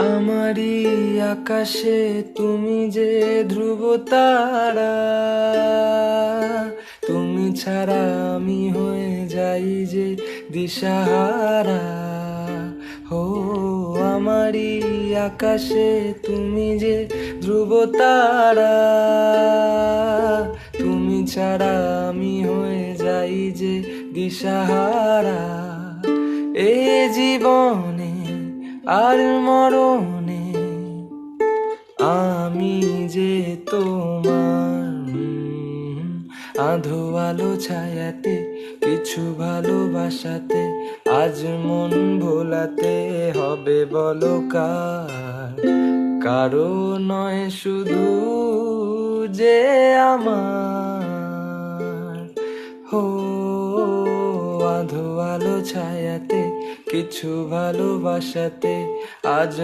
আমারই আকাশে তুমি যে ধ্রুব তারা, তুমি ছাড়া আমি হয়ে যাই যে দিশাহারা। হো, আমারই আকাশে তুমি যে ধ্রুব তারা, তুমি ছাড়া আমি হয়ে যাই যে দিশাহারা। এ জীবনে আর মরণে আমি যে তোমার আধো আলো ছায়াতে, কিছু ভালোবাসাতে, আজ মন ভোলাতে হবে বলো কার? কারও নয় শুধু যে আমার। হো, আধো আলো ছায়াতে কিছু ভালোবাসাতে আজ